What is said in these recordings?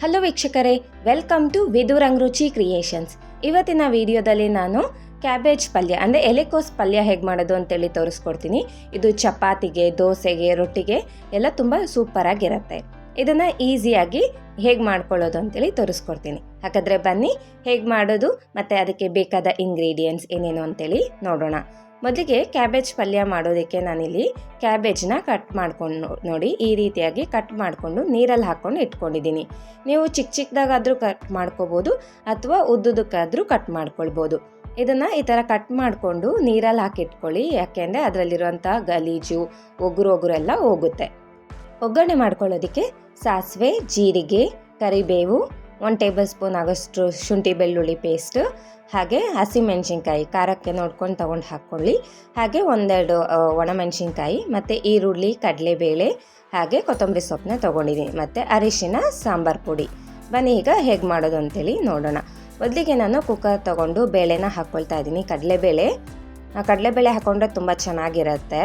Hello ವೀಕ್ಷಕರೇ welcome to ವಿದುರಂಗ್ ರುಚಿ creations ಇವತ್ತಿನ ವಿಡಿಯೋದಲ್ಲಿ ನಾನು ಕ್ಯಾಬೇಜ್ ಪಲ್ಯ, ಅಂದರೆ ಎಲೆಕೋಸ್ ಪಲ್ಯ ಹೇಗೆ ಮಾಡೋದು ಅಂತೇಳಿ ತೋರಿಸ್ಕೊಡ್ತೀನಿ. ಇದು ಚಪಾತಿಗೆ, ದೋಸೆಗೆ, ರೊಟ್ಟಿಗೆ ಎಲ್ಲ ತುಂಬ ಸೂಪರಾಗಿರುತ್ತೆ ಇದನ್ನು ಈಸಿಯಾಗಿ ಹೇಗೆ ಮಾಡ್ಕೊಳ್ಳೋದು ಅಂತೇಳಿ ತೋರಿಸ್ಕೊಡ್ತೀನಿ. ಹಾಗಾದರೆ ಬನ್ನಿ, ಹೇಗೆ ಮಾಡೋದು, ಮತ್ತು ಅದಕ್ಕೆ ಬೇಕಾದ ಇಂಗ್ರೀಡಿಯೆಂಟ್ಸ್ ಏನೇನು ಅಂತೇಳಿ ನೋಡೋಣ. ಮೊದಲಿಗೆ ಕ್ಯಾಬೇಜ್ ಪಲ್ಯ ಮಾಡೋದಕ್ಕೆ ನಾನಿಲ್ಲಿ ಕ್ಯಾಬೇಜ್ನ ಕಟ್ ಮಾಡ್ಕೊಂಡು ನೋಡಿ ಈ ರೀತಿಯಾಗಿ ಕಟ್ ಮಾಡಿಕೊಂಡು ನೀರಲ್ಲಿ ಹಾಕ್ಕೊಂಡು ಇಟ್ಕೊಂಡಿದ್ದೀನಿ. ನೀವು ಚಿಕ್ಕ ಚಿಕ್ಕದಾಗಾದರೂ ಕಟ್ ಮಾಡ್ಕೋಬೋದು ಅಥವಾ ಉದ್ದುದಕ್ಕಾದರೂ ಕಟ್ ಮಾಡ್ಕೊಳ್ಬೋದು. ಇದನ್ನು ಈ ಥರ ಕಟ್ ಮಾಡಿಕೊಂಡು ನೀರಲ್ಲಿ ಹಾಕಿ ಇಟ್ಕೊಳ್ಳಿ ಯಾಕೆಂದರೆ ಅದರಲ್ಲಿರುವಂಥ ಗಲೀಜು, ಒಗ್ರು ಒಗುರು ಎಲ್ಲ ಹೋಗುತ್ತೆ. ಒಗ್ಗರಣೆ ಮಾಡ್ಕೊಳ್ಳೋದಕ್ಕೆ ಸಾಸಿವೆ, ಜೀರಿಗೆ, ಕರಿಬೇವು ಒನ್ ಟೇಬಲ್ ಸ್ಪೂನ್ ಆಗೋಷ್ಟು ಶುಂಠಿ ಬೆಳ್ಳುಳ್ಳಿ ಪೇಸ್ಟ್ ಹಾಗೆ ಹಸಿಮೆಣಸಿನ್ಕಾಯಿ ಖಾರಕ್ಕೆ ನೋಡ್ಕೊಂಡು ತೊಗೊಂಡು ಹಾಕ್ಕೊಳ್ಳಿ. ಹಾಗೆ ಒಂದೆರಡು ಒಣ ಒಣಮೆಣಸಿನ್ಕಾಯಿ ಮತ್ತು ಈರುಳ್ಳಿ, ಕಡಲೆಬೇಳೆ, ಹಾಗೆ ಕೊತ್ತಂಬರಿ ಸೊಪ್ಪನ್ನ ತೊಗೊಂಡಿದ್ದೀನಿ ಮತ್ತು ಅರಿಶಿನ, ಸಾಂಬಾರು ಪುಡಿ. ಬನ್ನಿ ಈಗ ಹೇಗೆ ಮಾಡೋದು ಅಂತೇಳಿ ನೋಡೋಣ. ಮೊದಲಿಗೆ ನಾನು ಕುಕ್ಕರ್ ತೊಗೊಂಡು ಬೇಳೆನ ಹಾಕ್ಕೊಳ್ತಾ ಇದ್ದೀನಿ. ಕಡಲೆಬೇಳೆ ಕಡಲೆಬೇಳೆ ಹಾಕ್ಕೊಂಡ್ರೆ ತುಂಬ ಚೆನ್ನಾಗಿರುತ್ತೆ.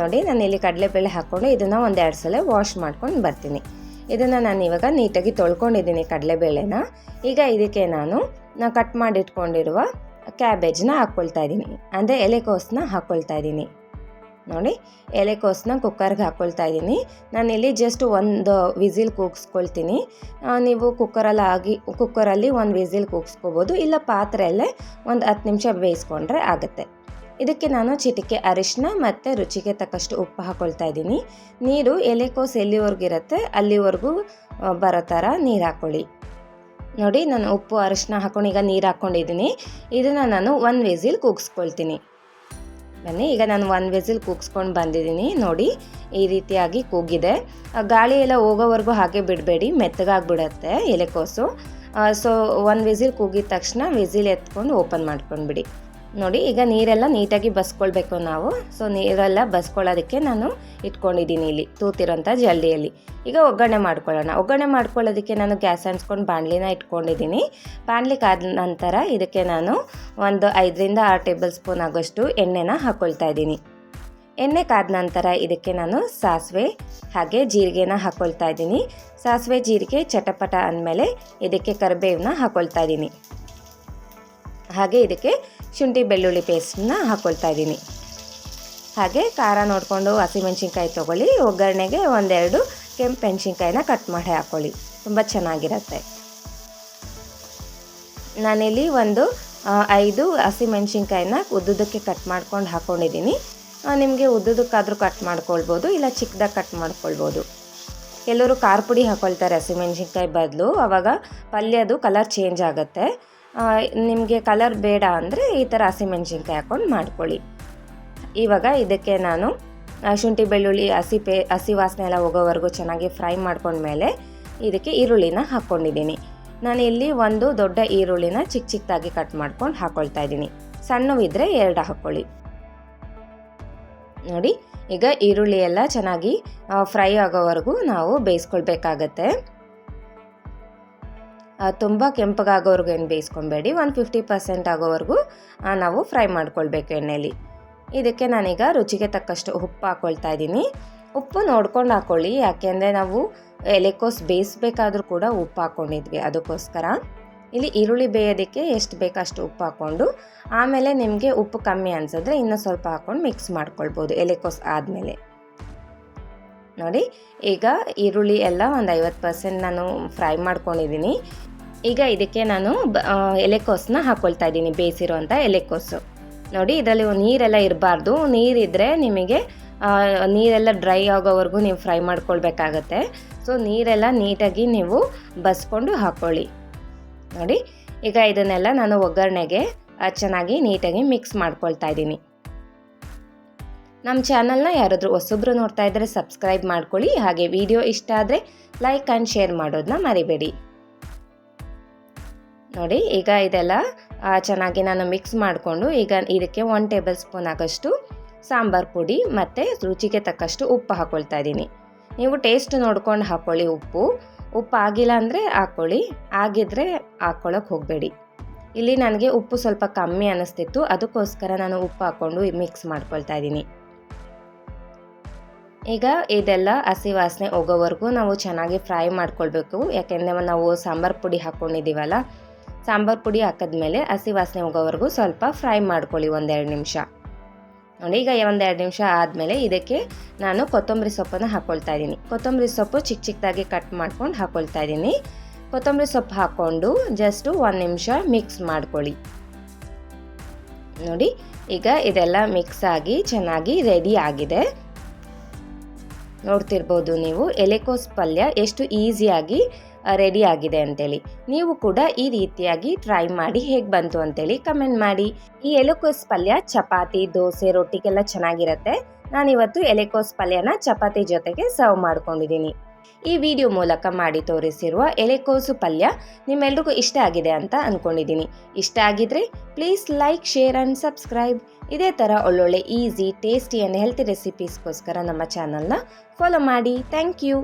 ನೋಡಿ ನಾನು ಇಲ್ಲಿ ಕಡಲೆಬೇಳೆ ಹಾಕ್ಕೊಂಡು ಇದನ್ನು ಒಂದೆರಡು ಸಲ ವಾಶ್ ಮಾಡ್ಕೊಂಡು ಬರ್ತೀನಿ. ಇದನ್ನು ನಾನು ಇವಾಗ ನೀಟಾಗಿ ತೊಳ್ಕೊಂಡಿದ್ದೀನಿ ಕಡಲೆಬೇಳೆನ. ಈಗ ಇದಕ್ಕೆ ನಾನು ನಾ ಕಟ್ ಮಾಡಿಟ್ಕೊಂಡಿರುವ ಕ್ಯಾಬೇಜ್ನ ಹಾಕ್ಕೊಳ್ತಾ ಇದ್ದೀನಿ. ಅಂದರೆ ಎಲೆಕೋಸನ್ನ ಹಾಕ್ಕೊಳ್ತಾ ಇದ್ದೀನಿ. ನೋಡಿ ಎಲೆಕೋಸನ್ನ ಕುಕ್ಕರ್ಗೆ ಹಾಕ್ಕೊಳ್ತಾ ಇದ್ದೀನಿ. ನಾನಿಲ್ಲಿ ಜಸ್ಟ್ ಒಂದು ವಿಸಿಲ್ ಕೂಗಿಸ್ಕೊಳ್ತೀನಿ. ನೀವು ಕುಕ್ಕರಲ್ಲಿ ಆಗಿ ಕುಕ್ಕರಲ್ಲಿ ಒಂದು ವಿಸಿಲ್ ಕೂಗಿಸ್ಕೋಬೋದು. ಇಲ್ಲ ಪಾತ್ರೆಯಲ್ಲೇ ಒಂದು ಹತ್ತು ನಿಮಿಷ ಬೇಯಿಸ್ಕೊಂಡ್ರೆ ಆಗುತ್ತೆ. ಇದಕ್ಕೆ ನಾನು ಚಿಟಿಕೆ ಅರಿಶಿನ ಮತ್ತು ರುಚಿಗೆ ತಕ್ಕಷ್ಟು ಉಪ್ಪು ಹಾಕ್ಕೊಳ್ತಾ ಇದ್ದೀನಿ. ನೀರು ಎಲೆಕೋಸು ಎಲ್ಲಿವರೆಗೂ ಇರುತ್ತೆ ಅಲ್ಲಿವರೆಗೂ ಬರೋ ಥರ ನೀರು ಹಾಕ್ಕೊಳ್ಳಿ ನೋಡಿ, ನಾನು ಉಪ್ಪು ಅರಿಶಿನ ಹಾಕೊಂಡು ಈಗ ನೀರು ಹಾಕ್ಕೊಂಡಿದ್ದೀನಿ ಇದನ್ನು ನಾನು ಒಂದು ವೇಸಿಲ್ ಕೂಗಿಸ್ಕೊಳ್ತೀನಿ. ಬನ್ನಿ, ಈಗ ನಾನು ಒನ್ ವಿಸಿಲ್ ಕೂಗಿಸ್ಕೊಂಡು ಬಂದಿದ್ದೀನಿ. ನೋಡಿ, ಈ ರೀತಿಯಾಗಿ ಕೂಗಿದೆ. ಗಾಳಿ ಎಲ್ಲ ಹೋಗೋವರೆಗೂ ಹಾಗೆ ಬಿಡಬೇಡಿ, ಮೆತ್ತಗಾಗ್ಬಿಡತ್ತೆ ಎಲೆಕೋಸು. ಸೊ ಒನ್ ವಿಸಿಲ್ ಕೂಗಿದ ತಕ್ಷಣ ವಿಸಿಲ್ ಎತ್ಕೊಂಡು ಓಪನ್ ಮಾಡ್ಕೊಂಡ್ಬಿಡಿ. ನೋಡಿ, ಈಗ ನೀರೆಲ್ಲ ನೀಟಾಗಿ ಬಸ್ಕೊಳ್ಬೇಕು ನಾವು. ಸೊ ನೀರೆಲ್ಲ ಬಸ್ಕೊಳ್ಳೋದಕ್ಕೆ ನಾನು ಇಟ್ಕೊಂಡಿದ್ದೀನಿ ಇಲ್ಲಿ, ತೂತಿರೋಂಥ ಜಲ್ಡಿಯಲ್ಲಿ ಈಗ ಒಗ್ಗರಣೆ ಮಾಡ್ಕೊಳ್ಳೋಣ. ಒಗ್ಗರಣೆ ಮಾಡ್ಕೊಳ್ಳೋದಕ್ಕೆ ನಾನು ಗ್ಯಾಸ್ ಅನ್ಸ್ಕೊಂಡು ಬಾಣಲಿನ ಇಟ್ಕೊಂಡಿದ್ದೀನಿ. ಬಾಣಲಿ ಕಾದ ನಂತರ ಇದಕ್ಕೆ ನಾನು ಒಂದು ಐದರಿಂದ ಆರು ಟೇಬಲ್ ಸ್ಪೂನ್ ಆಗೋಷ್ಟು ಎಣ್ಣೆನ ಹಾಕ್ಕೊಳ್ತಾ ಇದ್ದೀನಿ. ಎಣ್ಣೆ ಕಾದ ನಂತರ ಇದಕ್ಕೆ ನಾನು ಸಾಸಿವೆ ಹಾಗೆ ಜೀರಿಗೆನ ಹಾಕ್ಕೊಳ್ತಾ ಇದ್ದೀನಿ. ಸಾಸಿವೆ, ಜೀರಿಗೆ, ಚಟಪಟ ಅಂದಮೇಲೆ ಇದಕ್ಕೆ ಕರಿಬೇವನ್ನ ಹಾಕ್ಕೊಳ್ತಾ ಇದ್ದೀನಿ. ಹಾಗೆ ಇದಕ್ಕೆ ಶುಂಠಿ ಬೆಳ್ಳುಳ್ಳಿ ಪೇಸ್ಟನ್ನ ಹಾಕ್ಕೊಳ್ತಾ ಇದ್ದೀನಿ. ಹಾಗೆ ಖಾರ ನೋಡಿಕೊಂಡು ಹಸಿಮೆಣ್ಸಿನ್ಕಾಯಿ ತೊಗೊಳ್ಳಿ. ಒಗ್ಗರಣೆಗೆ ಒಂದೆರಡು ಕೆಂಪು ಮೆಣಸಿನ್ಕಾಯಿನ ಕಟ್ ಮಾಡಿ ಹಾಕ್ಕೊಳ್ಳಿ ತುಂಬ ಚೆನ್ನಾಗಿರುತ್ತೆ. ನಾನಿಲ್ಲಿ ಒಂದು ಐದು ಹಸಿಮೆಣ್ಸಿನ್ಕಾಯಿನ ಉದ್ದುದಕ್ಕೆ ಕಟ್ ಮಾಡ್ಕೊಂಡು ಹಾಕ್ಕೊಂಡಿದ್ದೀನಿ ನಿಮಗೆ ಉದ್ದುದಕ್ಕಾದರೂ ಕಟ್ ಮಾಡ್ಕೊಳ್ಬೋದು, ಇಲ್ಲ ಚಿಕ್ಕದಾಗಿ ಕಟ್ ಮಾಡ್ಕೊಳ್ಬೋದು. ಕೆಲವರು ಖಾರ ಪುಡಿ ಹಾಕ್ಕೊಳ್ತಾರೆ ಹಸಿಮೆಣ್ಸಿನ್ಕಾಯಿ ಬದಲು. ಆವಾಗ ಪಲ್ಯದು ಕಲರ್ ಚೇಂಜ್ ಆಗುತ್ತೆ. ನಿಮಗೆ ಕಲರ್ ಬೇಡ ಅಂದರೆ ಈ ಥರ ಹಸಿಮೆಣ್ಸಿನ್ಕಾಯಿ ಹಾಕ್ಕೊಂಡು ಮಾಡ್ಕೊಳ್ಳಿ. ಇವಾಗ ಇದಕ್ಕೆ ನಾನು ಶುಂಠಿ, ಬೆಳ್ಳುಳ್ಳಿ, ಹಸಿ ಪೇ, ಹಸಿ ವಾಸನೆ ಎಲ್ಲ ಹೋಗೋವರೆಗೂ ಚೆನ್ನಾಗಿ ಫ್ರೈ ಮಾಡ್ಕೊಂಡ್ಮೇಲೆ ಇದಕ್ಕೆ ಈರುಳ್ಳಿನ ಹಾಕ್ಕೊಂಡಿದ್ದೀನಿ. ನಾನು ಇಲ್ಲಿ ಒಂದು ದೊಡ್ಡ ಈರುಳ್ಳಿನ ಚಿಕ್ಕ ಚಿಕ್ಕದಾಗಿ ಕಟ್ ಮಾಡ್ಕೊಂಡು ಹಾಕ್ಕೊಳ್ತಾ ಇದ್ದೀನಿ. ಸಣ್ಣವಿದ್ದರೆ ಎರಡು ಹಾಕ್ಕೊಳ್ಳಿ ನೋಡಿ, ಈಗ ಈರುಳ್ಳಿ ಎಲ್ಲ ಚೆನ್ನಾಗಿ ಫ್ರೈ ಆಗೋವರೆಗೂ ನಾವು ಬೇಯಿಸ್ಕೊಳ್ಬೇಕಾಗತ್ತೆ. ತುಂಬ ಕೆಂಪಗಾಗೋವರೆಗೂ ಏನು ಬೇಯಿಸ್ಕೊಬೇಡಿ. ಒನ್ ಫಿಫ್ಟಿ ಪರ್ಸೆಂಟ್ ಆಗೋವರೆಗೂ ನಾವು ಫ್ರೈ ಮಾಡ್ಕೊಳ್ಬೇಕು ಎಣ್ಣೆಯಲ್ಲಿ ಇದಕ್ಕೆ ನಾನೀಗ ರುಚಿಗೆ ತಕ್ಕಷ್ಟು ಉಪ್ಪು ಹಾಕ್ಕೊಳ್ತಾ ಇದ್ದೀನಿ. ಉಪ್ಪು ನೋಡ್ಕೊಂಡು ಹಾಕ್ಕೊಳ್ಳಿ ಯಾಕೆಂದರೆ ನಾವು ಎಲೆಕೋಸ್ ಬೇಯಿಸ್ಬೇಕಾದ್ರೂ ಕೂಡ ಉಪ್ಪು ಹಾಕ್ಕೊಂಡಿದ್ವಿ ಅದಕ್ಕೋಸ್ಕರ. ಇಲ್ಲಿ ಈರುಳ್ಳಿ ಬೇಯೋದಕ್ಕೆ ಎಷ್ಟು ಬೇಕಷ್ಟು ಉಪ್ಪು ಹಾಕ್ಕೊಂಡು, ಆಮೇಲೆ ನಿಮಗೆ ಉಪ್ಪು ಕಮ್ಮಿ ಅನ್ಸಿದ್ರೆ ಇನ್ನೂ ಸ್ವಲ್ಪ ಹಾಕ್ಕೊಂಡು ಮಿಕ್ಸ್ ಮಾಡ್ಕೊಳ್ಬೋದು ಎಲೆಕೋಸ್ ಆದಮೇಲೆ. ನೋಡಿ, ಈಗ ಈರುಳ್ಳಿ ಎಲ್ಲ ಒಂದು ಐವತ್ತು ಪರ್ಸೆಂಟ್ ನಾನು ಫ್ರೈ ಮಾಡ್ಕೊಂಡಿದ್ದೀನಿ. ಈಗ ಇದಕ್ಕೆ ನಾನು ಎಲೆಕೋಸನ್ನ ಹಾಕ್ಕೊಳ್ತಾ ಇದ್ದೀನಿ ಬೇಯಿಸಿರುವಂಥ ಎಲೆಕೋಸು. ನೋಡಿ, ಇದರಲ್ಲಿ ನೀರೆಲ್ಲ ಇರಬಾರ್ದು. ನೀರಿದ್ದರೆ ನಿಮಗೆ ನೀರೆಲ್ಲ ಡ್ರೈ ಆಗೋವರೆಗೂ ನೀವು ಫ್ರೈ ಮಾಡ್ಕೊಳ್ಬೇಕಾಗತ್ತೆ. ಸೊ, ನೀರೆಲ್ಲ ನೀಟಾಗಿ ನೀವು ಬಸ್ಕೊಂಡು ಹಾಕ್ಕೊಳ್ಳಿ ನೋಡಿ, ಈಗ ಇದನ್ನೆಲ್ಲ ನಾನು ಒಗ್ಗರಣೆಗೆ ಚೆನ್ನಾಗಿ ನೀಟಾಗಿ ಮಿಕ್ಸ್ ಮಾಡ್ಕೊಳ್ತಾ ಇದ್ದೀನಿ. ನಮ್ಮ ಚಾನಲ್ನ ಯಾರಾದರೂ ಹೊಸಬ್ರು ನೋಡ್ತಾ ಇದ್ದರೆ ಸಬ್ಸ್ಕ್ರೈಬ್ ಮಾಡ್ಕೊಳ್ಳಿ. ಹಾಗೆ ವಿಡಿಯೋ ಇಷ್ಟ ಆದರೆ ಲೈಕ್ ಆ್ಯಂಡ್ ಶೇರ್ ಮಾಡೋದನ್ನ ಮರಿಬೇಡಿ. ನೋಡಿ, ಈಗ ಇದೆಲ್ಲ ಚೆನ್ನಾಗಿ ನಾನು ಮಿಕ್ಸ್ ಮಾಡಿಕೊಂಡು ಈಗ ಇದಕ್ಕೆ ಒನ್ ಟೇಬಲ್ ಸ್ಪೂನ್ ಆಗೋಷ್ಟು ಸಾಂಬಾರ್ ಪುಡಿ ಮತ್ತು ರುಚಿಗೆ ತಕ್ಕಷ್ಟು ಉಪ್ಪು ಹಾಕ್ಕೊಳ್ತಾ ಇದ್ದೀನಿ. ನೀವು ಟೇಸ್ಟ್ ನೋಡ್ಕೊಂಡು ಹಾಕ್ಕೊಳ್ಳಿ ಉಪ್ಪು. ಉಪ್ಪು ಆಗಿಲ್ಲ ಅಂದರೆ ಹಾಕ್ಕೊಳ್ಳಿ ಆಗಿದ್ದರೆ ಹಾಕ್ಕೊಳ್ಳೋಕೆ ಹೋಗಬೇಡಿ. ಇಲ್ಲಿ ನನಗೆ ಉಪ್ಪು ಸ್ವಲ್ಪ ಕಮ್ಮಿ ಅನ್ನಿಸ್ತಿತ್ತು ಅದಕ್ಕೋಸ್ಕರ ನಾನು ಉಪ್ಪು ಹಾಕ್ಕೊಂಡು ಮಿಕ್ಸ್ ಮಾಡ್ಕೊಳ್ತಾ ಇದ್ದೀನಿ. ಈಗ ಇದೆಲ್ಲ ಹಸಿ ವಾಸನೆ ಹೋಗೋವರೆಗೂ ನಾವು ಚೆನ್ನಾಗಿ ಫ್ರೈ ಮಾಡ್ಕೊಳ್ಬೇಕು. ಯಾಕೆಂದರೆ ನಾವು ಸಾಂಬಾರು ಪುಡಿ ಹಾಕ್ಕೊಂಡಿದ್ದೀವಲ್ಲ ಸಾಂಬಾರು ಪುಡಿ ಹಾಕಿದ್ಮೇಲೆ ಹಸಿ ವಾಸನೆ ಹೋಗೋವರೆಗೂ ಸ್ವಲ್ಪ ಫ್ರೈ ಮಾಡ್ಕೊಳ್ಳಿ ಒಂದೆರಡು ನಿಮಿಷ. ನೋಡಿ, ಈಗ ಒಂದೆರಡು ನಿಮಿಷ ಆದಮೇಲೆ ಇದಕ್ಕೆ ನಾನು ಕೊತ್ತಂಬರಿ ಸೊಪ್ಪನ್ನು ಹಾಕ್ಕೊಳ್ತಾ ಇದ್ದೀನಿ. ಕೊತ್ತಂಬರಿ ಸೊಪ್ಪು ಚಿಕ್ಕ ಚಿಕ್ಕದಾಗಿ ಕಟ್ ಮಾಡ್ಕೊಂಡು ಹಾಕ್ಕೊಳ್ತಾ ಇದ್ದೀನಿ. ಕೊತ್ತಂಬರಿ ಸೊಪ್ಪು ಹಾಕ್ಕೊಂಡು ಜಸ್ಟು ಒಂದು ನಿಮಿಷ ಮಿಕ್ಸ್ ಮಾಡ್ಕೊಳ್ಳಿ. ನೋಡಿ, ಈಗ ಇದೆಲ್ಲ ಮಿಕ್ಸ್ ಆಗಿ ಚೆನ್ನಾಗಿ ರೆಡಿ ಆಗಿದೆ. ನೋಡ್ತಿರ್ಬೋದು ನೀವು. ಎಲೆಕೋಸ್ ಪಲ್ಯ ಎಷ್ಟು ಈಸಿಯಾಗಿ ರೆಡಿ ಆಗಿದೆ ಅಂತೇಳಿ. ನೀವು ಕೂಡ ಈ ರೀತಿಯಾಗಿ ಟ್ರೈ ಮಾಡಿ ಹೇಗೆ ಬಂತು ಅಂತೇಳಿ ಕಮೆಂಟ್ ಮಾಡಿ. ಈ ಎಲೆಕೋಸ್ ಪಲ್ಯ, ಚಪಾತಿ, ದೋಸೆ, ರೊಟ್ಟಿಗೆಲ್ಲ ಚೆನ್ನಾಗಿರುತ್ತೆ. ನಾನಿವತ್ತು ಎಲೆಕೋಸ್ ಪಲ್ಯನ ಚಪಾತಿ ಜೊತೆಗೆ ಸರ್ವ್ ಮಾಡ್ಕೊಂಡಿದ್ದೀನಿ. ಈ ವಿಡಿಯೋ ಮೂಲಕ ಮಾಡಿ ತೋರಿಸಿರುವ ಎಲೆಕೋಸು ಪಲ್ಯ ನಿಮ್ಮೆಲ್ರಿಗೂ ಇಷ್ಟ ಆಗಿದೆ ಅಂತ ಅಂದ್ಕೊಂಡಿದ್ದೀನಿ ಇಷ್ಟ ಆಗಿದ್ರೆ please like share and subscribe ಇದೇ ಥರ ಒಳ್ಳೊಳ್ಳೆ ಈಸಿ ಟೇಸ್ಟಿ ಆ್ಯಂಡ್ ಹೆಲ್ತಿ ರೆಸಿಪೀಸ್ಗೋಸ್ಕರ ನಮ್ಮ ಚಾನಲ್ನ ಫಾಲೋ ಮಾಡಿ. Thank you